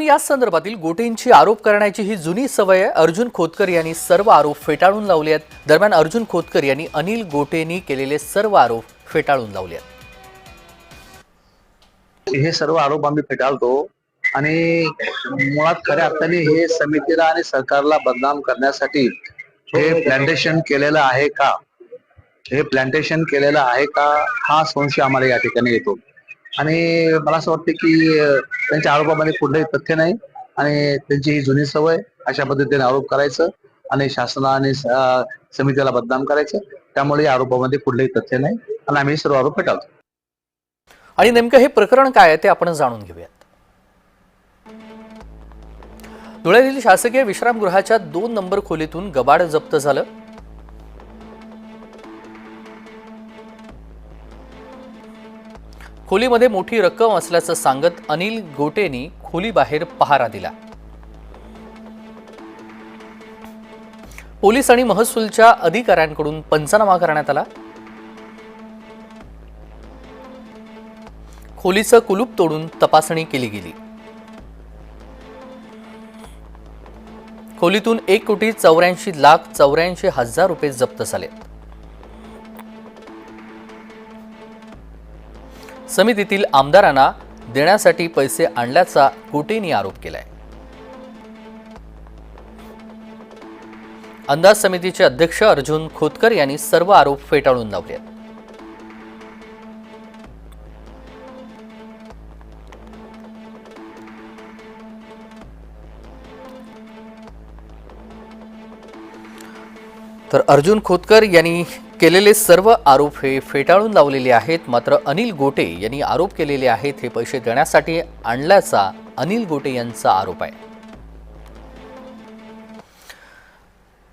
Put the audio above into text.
बातमी याच संदर्भातील गोटेंची आरोप करण्याची ही जुनी सवय आहे. अर्जुन खोतकर यांनी सर्व आरोप फेटाळून लावले आहेत. दरम्यान अर्जुन खोतकर यांनी अनिल गोटेंनी केलेले सर्व आरोप फेटाळून लावले आहेत. हे सर्व आरोप आम्ही फेटाळतो आणि मुळात खऱ्या अर्थाने हे समितीला आणि सरकारला बदनाम करण्यासाठी हे प्लांटेशन केलेलं आहे का? हे प्लांटेशन केलेलं आहे का? हा संशय आम्हाला या ठिकाणी येतो. आणि मला असं वाटतं की त्यांच्या आरोपामध्ये कुठलंही तथ्य नाही आणि त्यांची ही जुनी सवय अशा पद्धतीने आरोप करायचं आणि शासना आणि समितीला बदनाम करायचं. त्यामुळे या आरोपामध्ये कुठलंही तथ्य नाही आणि आम्ही सर्व आरोप फेटाळतो. आणि नेमकं हे प्रकरण काय आहे ते आपण जाणून घेऊयात. धुळ्यातील शासकीय विश्रामगृहाच्या दोन नंबर खोलीतून गबाड जप्त झालं. खोलीमध्ये मोठी रक्कम असल्याचं सांगत अनिल गोटेनी खोलीबाहेर पहारा दिला. पोलीस आणि महसूलच्या अधिकाऱ्यांकडून पंचनामा करण्यात आला. खोलीचं कुलूप तोडून तपासणी केली गेली. खोलीतून एक कोटी चौऱ्याऐंशी लाख चौऱ्याऐंशी हजार रुपये जप्त झाले समितीतील आमदारांना देण्यासाठी पैसे आणल्याचा गोटेंनी आरोप केलाय. अंदाज समितीचे अध्यक्ष अर्जुन खोतकर यांनी सर्व आरोप फेटाळून लावले आहेत. तर अर्जुन खोतकर यांनी केलेले सर्व आरोप हे फेटाळून लावलेले आहेत. मात्र अनिल गोटे यांनी आरोप केलेले आहेत हे पैसे देण्यासाठी आणल्याचा अनिल गोटे यांचा आरोप आहे.